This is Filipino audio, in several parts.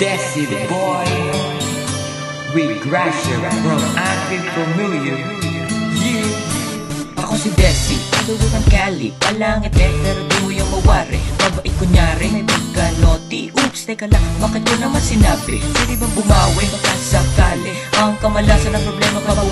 Desi boy. With Grasher from Acting Familiar. You Ako si Desi, aluwi ng Cali Palangit eh, pero di mo yung mawari. Mabait kunyari, may pagka-naughty Oops, teka lang, bakit ko naman sinabi? Pwede ba bumawi, baka sakali Ang kamalasan ng problema, mabawasan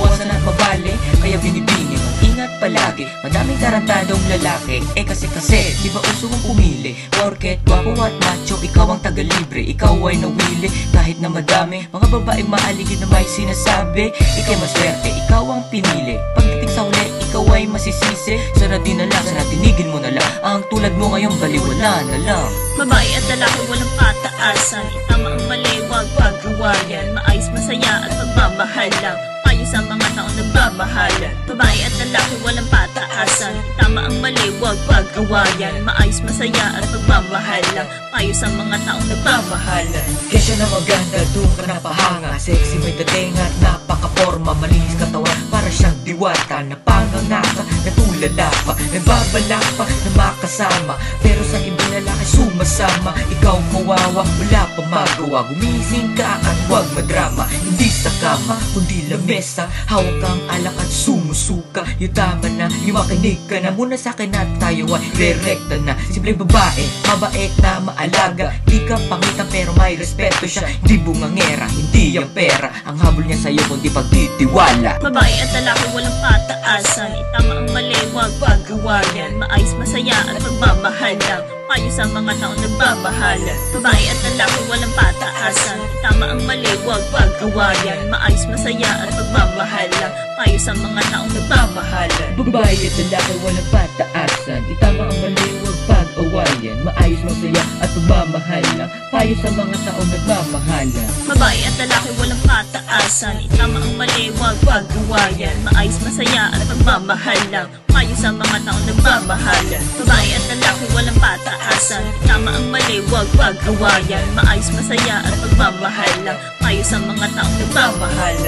di ba uso mong pumili. Porket gwapo at macho, ikaw ang taga-libre. Ikaw ay nawili, kahit na madami. Mga babaeng maaligid na may sinasabi. Ikay maswerte, ikaw ang pinili. Pagdating sa huli, ikaw ay masisisi. Sana di na lang, sana tinigil mo na lang. Ang tulad mo ngayon baliwala na lang. Babae at lalaki walang pataasan. Itama ang mali, wag paggawayan Maayos, masaya at pagmamahal lang sa mga taong nagmamahalan Babae at lalaki walang pataasan. Itama ang mali, wag paggawayan Maayos, masaya at pagmamahal lang. Payo sa mga taong nagmamahalan Kesya na maganda, doon ka napahanga. Sexy may dating at napaka-forma Malinis katawan, para siyang diwata. Napangangaka, natulala pa Nagbabala pa na makasama. Pero sa ibang lalaki sumasama. Ikaw kawawa, wala pa magawa. Gumising ka at huwag madrama. Hindi sa kama, kundi lamesa Hawak kang alak at sumusuka. Yung tama na, yung makinig ka na. Muna sa akin at tayo ay direkta na. Simple babae, mabait na maalaga. Di ka pangita pero may respeto siya. Hindi bungangera, hindi yung pera. Ang habol niya sa'yo kundi pagtitiwala. Babae at lalaki walang pataasan paggawayan Maayos, masaya at pagmamahal lang. Payo sa mga taong nagmamahalan. Babae at lalaki walang pataasan. Itama ang mali, wag paggawayan Maayos, masaya at pagmamahal lang. Payo sa mga taong nagmamahalan. Babae at lalaki walang pataasan. Itama ang mali, huwag pag-awayan Maayos, masaya at pagmamahal lang. Payo sa mga taong nagmamahalan. Babae at lalaki walang pataasan. Itama ang mali, wag paggawayan Maayos, masaya at pagmamahal lang Payo sa mga taong nagmamahalan. Babae at lalaki walang pataasan Itama ang mali, wag paggawayan Maayos, masaya at pagmamahal lang Payo sa mga taong nagmamahalan